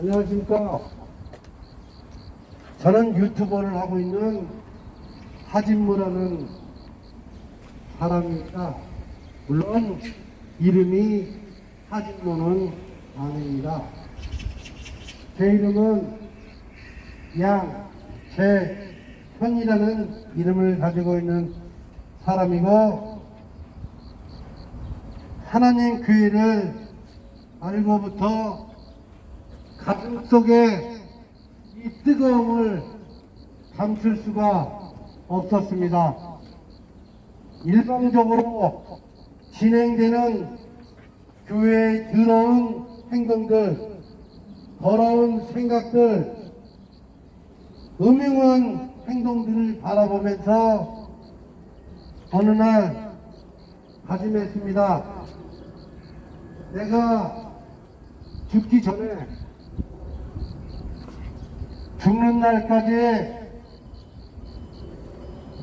안녕하십니까. 저는 유튜버를 하고 있는 하진무라는 사람입니다. 물론 이름이 하진무는 아닙니다. 제 이름은 양재현이라는 이름을 가지고 있는 사람이고 하나님 교회를 알고부터 가슴 속에 이 뜨거움을 감출 수가 없었습니다. 일방적으로 진행되는 교회의 더러운 행동들, 더러운 생각들, 음흉한 행동들을 바라보면서 어느 날 다짐했습니다. 내가 죽기 전에 죽는 날까지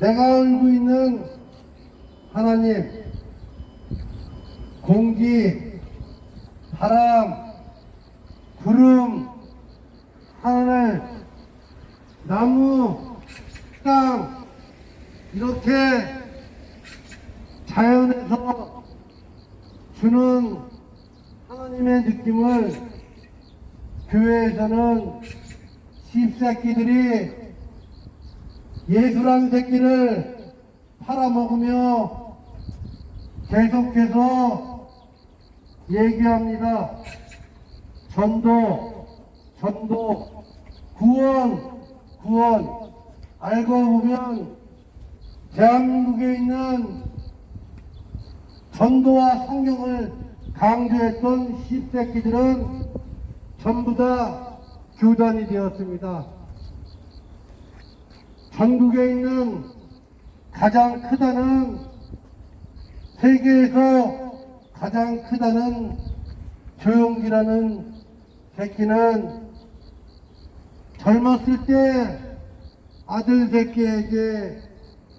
내가 알고 있는 하나님, 공기, 바람, 구름, 하늘, 나무, 땅, 이렇게 자연에서 주는 하나님의 느낌을 교회에서는 씹새끼들이 예술한 새끼를 팔아먹으며 계속해서 얘기합니다. 전도, 전도, 구원, 구원. 알고 보면 대한민국에 있는 전도와 성경을 강조했던 씹새끼들은 전부 다 교단이 되었습니다. 전국에 있는 가장 크다는 세계에서 가장 크다는 조용기라는 새끼는 젊었을 때 아들 새끼에게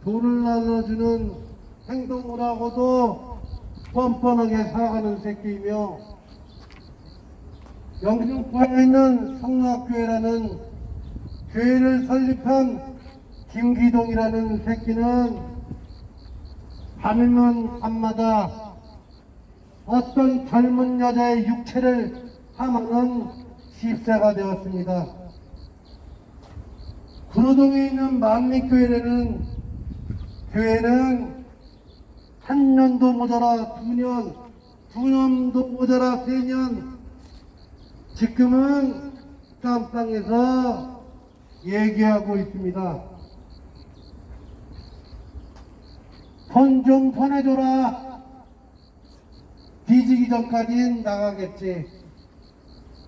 돈을 나눠주는 행동을 하고도 뻔뻔하게 살아가는 새끼이며 영등포에 있는 성락교회라는 교회를 설립한 김기동이라는 새끼는 밤이면 밤마다 어떤 젊은 여자의 육체를 탐하는 십사가 되었습니다. 구로동에 있는 만리교회라는 교회는 한 년도 모자라 두 년, 두 년도 모자라 세 년, 지금은 깜빵에서 얘기하고 있습니다. 돈좀 보내줘라. 뒤지기 전까진 나가겠지.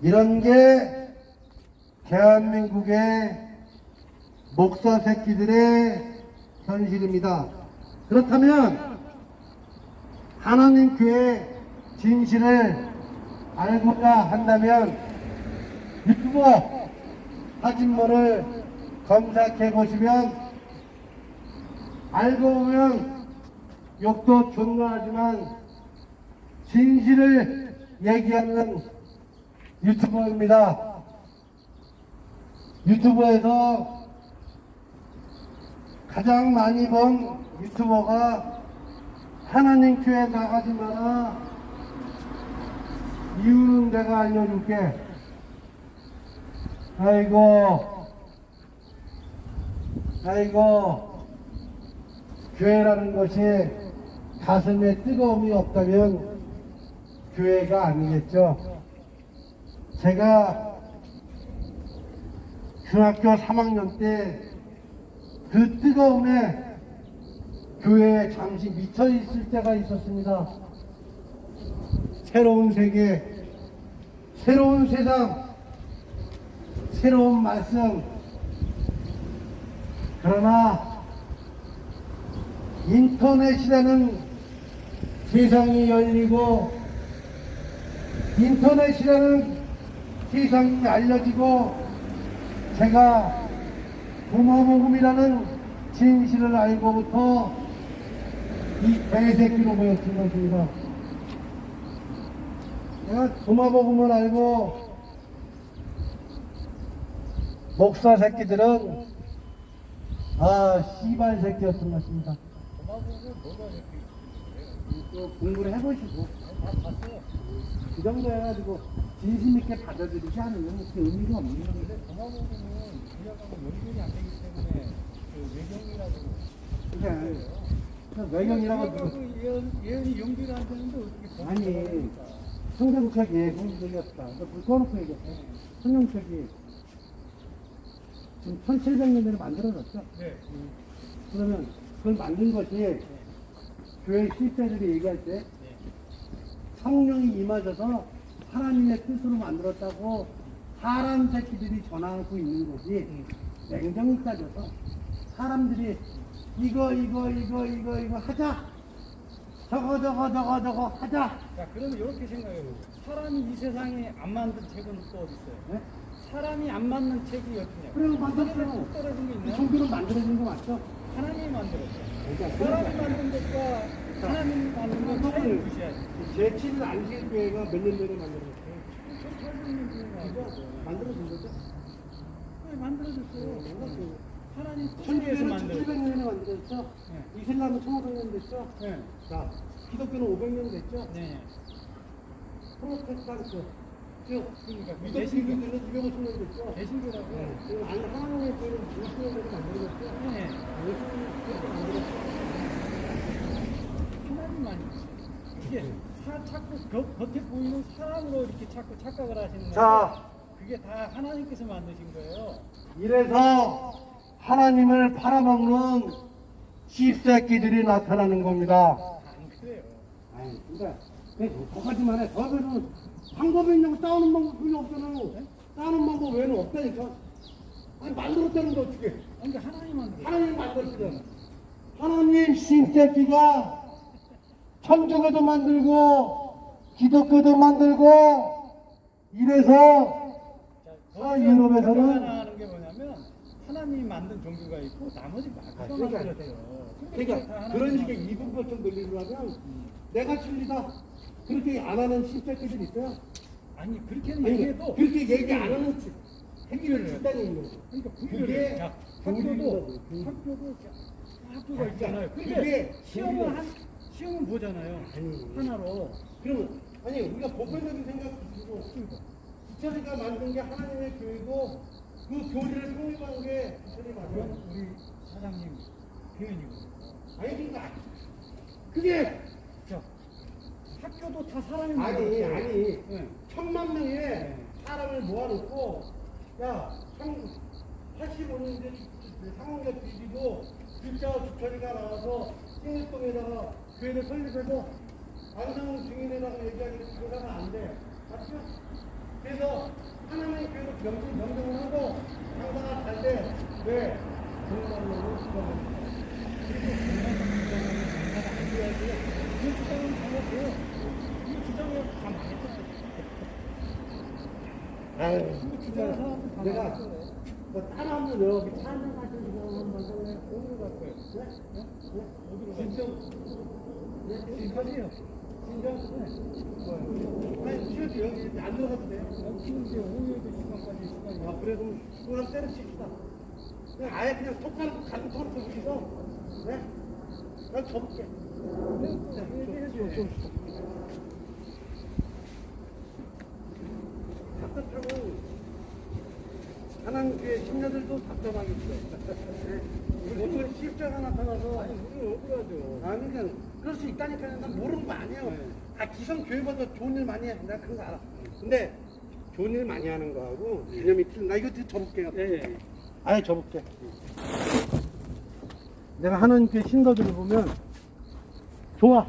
이런 게 대한민국의 목사 새끼들의 현실입니다. 그렇다면 하나님 교회 진실을 알고자 한다면 유튜버 사진모를 검색해 보시면 알고 보면 욕도 존나하지만 진실을 얘기하는 유튜버입니다. 유튜버에서 가장 많이 본 유튜버가 하나님 교회 나가지 마라. 이유는 내가 알려줄게. 아이고, 아이고, 교회라는 것이 가슴에 뜨거움이 없다면 교회가 아니겠죠. 제가 중학교 3학년 때 그 뜨거움에 교회에 잠시 미쳐 있을 때가 있었습니다. 새로운 세계, 새로운 세상, 새로운 말씀. 그러나 인터넷이라는 세상이 열리고 인터넷이라는 세상이 알려지고 제가 부모복음이라는 진실을 알고부터 이 개새끼로 보였던 것입니다. 내가 도마복음을 알고. 독사 새끼들은 아 씨발 새끼였던 것입니다. 또 공부를 해보시고 그 정도 해가지고 진심 있게 받아들이지 않으면 그 의미가 없는 건데. 도마보고는 분야가고 연결이 안 되기 때문에 그 외경이라고 그냥 외경이라고 그 예언, 예언이 연결이 안 되는데 어떻게 아니 성경책이 공부적이었다. 불꺼놓고 얘기했어. 성경책이 지금 1700년 전에 만들어졌죠. 네. 그러면 그걸 만든 것이 교회 실제들이 얘기할 때 성령이 임하셔서 하나님의 뜻으로 만들었다고 사람 새끼들이 전하고 있는 것이 냉정히 따져서 사람들이 이거 이거 이거 이거 이거 하자 저거 저거 저거 저거 하자 자, 그러면 이렇게 생각해보세요. 사람이 이 세상에 안 만든 책은 또 어디 있어요? 네? 사람이 안 만든 책이 어디냐? 그래요 만들었어요 뚝 떨어진 게이 있나요? 종교는 만들어진 거 맞죠? 하나님이 만들었어요. 그러니까 사람이 만든 것과 하나님이 만든 것 차이를 무시하지. 제7일 안식 교회가 몇 년 전에 만들어졌어요? 그죠? 만들어진 거죠? 네, 만들어졌어요. 하나님 천주교는 만들었어요. 1700년에 만들어졌죠? 네. 이슬람은 1500년 됐죠? 네. 자, 기독교는 500년 됐죠? 네. 프로테스탄트, 즉, 그러니까 그 유독 개신교, 비교는 250년 됐죠? 개신교라고. 네. 그리고 아니, 하나님의 교회는 50년 전에 만들어졌죠? 네. 50년 전에 만들어졌죠? 하나님만이 이게 사, 자꾸 겉, 겉에 보이는 사람으로 이렇게 자꾸 착각을 하시는 거예요. 자. 그게 다 하나님께서 만드신 거예요. 이래서 하나님을 팔아먹는 씹새끼들이 나타나는 겁니다. 아니, 그러니까 그냥 거기까지만 해. 더는 방법이 있냐고 싸우는 방법 그게 없잖아요. 싸우는 방법 외에는 없다니까. 아니 만들었다는데 어떻게? 그러니까 하나님 만들었어요. 하나님 만들었잖아. 하나님 신새끼가 천주교도 만들고 기독교도 만들고 이래서 자, 아, 유럽에서는- 하나님이 만든 종교가 있고 나머지 마귀가 아, 그러니까- 그러니까 그런 식의 만든 이분법적 논리를 하면 내가 진리다 그렇게 안 하는 신새끼들 있어요. 아니 그렇게는 아니, 얘기해도 그렇게 얘기 안 하는 해요. 집단이 있는 거죠. 그러니까 그게 자 학교도 교리. 학교도 자, 학교가 아, 있잖아요. 그게 근데 시험을 교리라고. 한 시험은 보잖아요. 아니. 하나로 그러면 아니 우리가 보편적인 생각 가지고 부처리가 만든 게 하나님의 교회고 그 교리를 성립한 게 그건. 우리 사장님 표현이고. 아니 그러니까 그게 자 학교도 다 사람이 아니 만들었어요. 아니 네. 천만 명의 사람을 모아놓고 야 85년대 상원가 뒤지고 진짜 주철이가 나와서 신일동에다가 교회를 설립해서 안상훈 증인이라고 얘기하니까 그거가 안 돼. 맞죠? 그래서 하나님의 교회로 명정, 명정을 하고 장사가 잘 돼. 왜? 정말로 수고하는 장사가 안 돼야지. 이 주장은 잘못해요. 이 주장을 다 망했어요. 아유, 사람은 다 내가. 뭐 따라하면 여기 차는 같은 거 한번 할래? 어디로 갈 거예요? 네? 네? 네? 어디로 갈 진정. 거예요? 네? 네. 쉬 아, 그래, 그럼. 그냥 아예 그냥 톡 깔고 가는 톡 여기서. 네? 난 접을게. 얘기해줘요. 답답하면 하나님 교회 신녀들도 답답하겠어요. 네. 어떻게 십자가 나타나서 아니 우리는 억울하죠. 아니 그냥 그럴 수 있다니까요. 난 모르는 거 아니에요. 네. 아 기성 교회보다 좋은 일 많이 해. 내가 그런 거 알아. 근데 좋은 일 많이 하는 거하고 개념이 틀린. 나 이거 뒤 접을게요. 예. 아예 접을게. 내가 하나님 교회 신도들을 보면 좋아.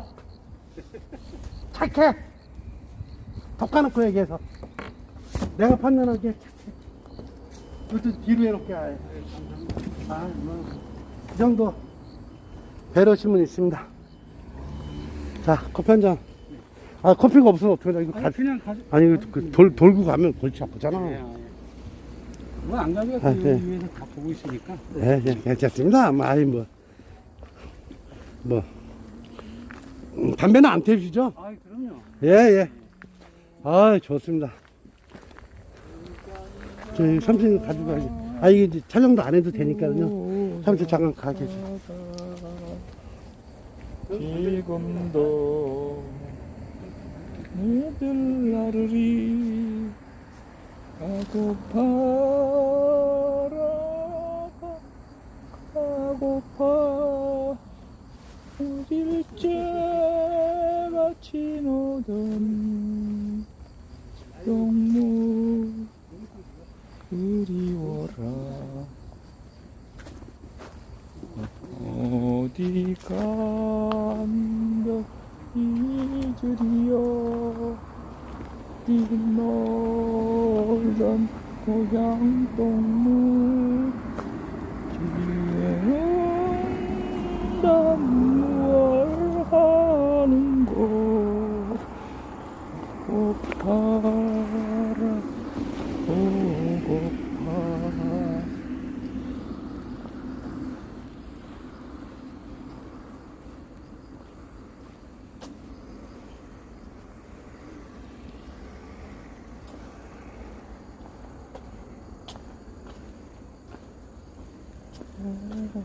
착해. 덕가놓고 얘기해서. 내가 판단하기에 착해. 그것도 뒤로 해놓게 아예. 아, 뭐, 이 정도 배려심은 있습니다. 자, 커피 한 잔. 아, 커피가 없으면 어떡하냐. 이거 가, 아니 그냥 가져. 아니, 이거 그 돌, 돌고 가면 골치 아프잖아. 뭐안 가져가도 아, 여기 예. 위에서 다 보고 있으니까. 예, 예, 괜찮습니다. 뭐, 아이, 뭐, 뭐, 음, 담배는 안 태우시죠? 아 그럼요. 예, 예. 아, 좋습니다. 저희 삼촌 가지고 가시. 아 이게 이제 촬영도 안 해도 되니까요. 잠시 잠깐 가 계세요. 지금도 너희들 나르리 가고파라 가고파. 어딜째같이 노던 동무 그리워라 어디 간다? 이들이여 뒷놀던 고향 동물 뒤에는 무얼 하는 곳 고파라 오고파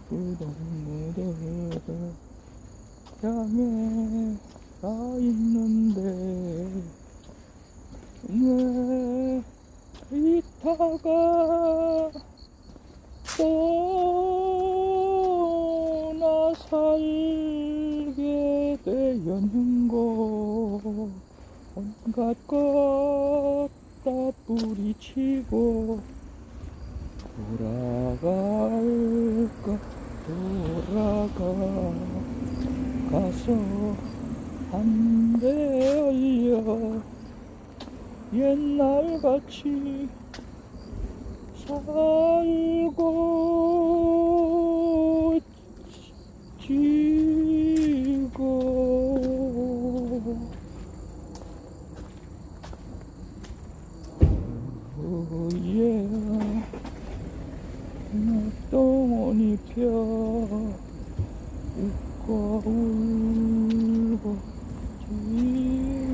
구동무대를 향해 가 있는데 왜 이타가 또나 살게 되었는고 온갖 것다 뿌리치고 돌아갈까? 돌아가 가서 한대 얼려 옛날같이 살고 지고 오예 똥원이 펴 웃고 울고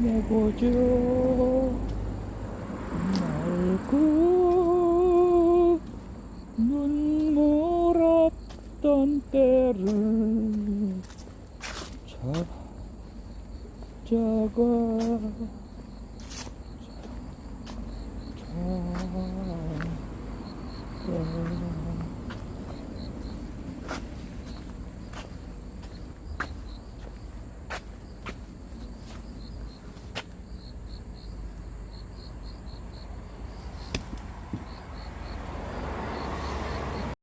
지내보죠. 맑고 눈물 없던 때를 찾아가 찾아가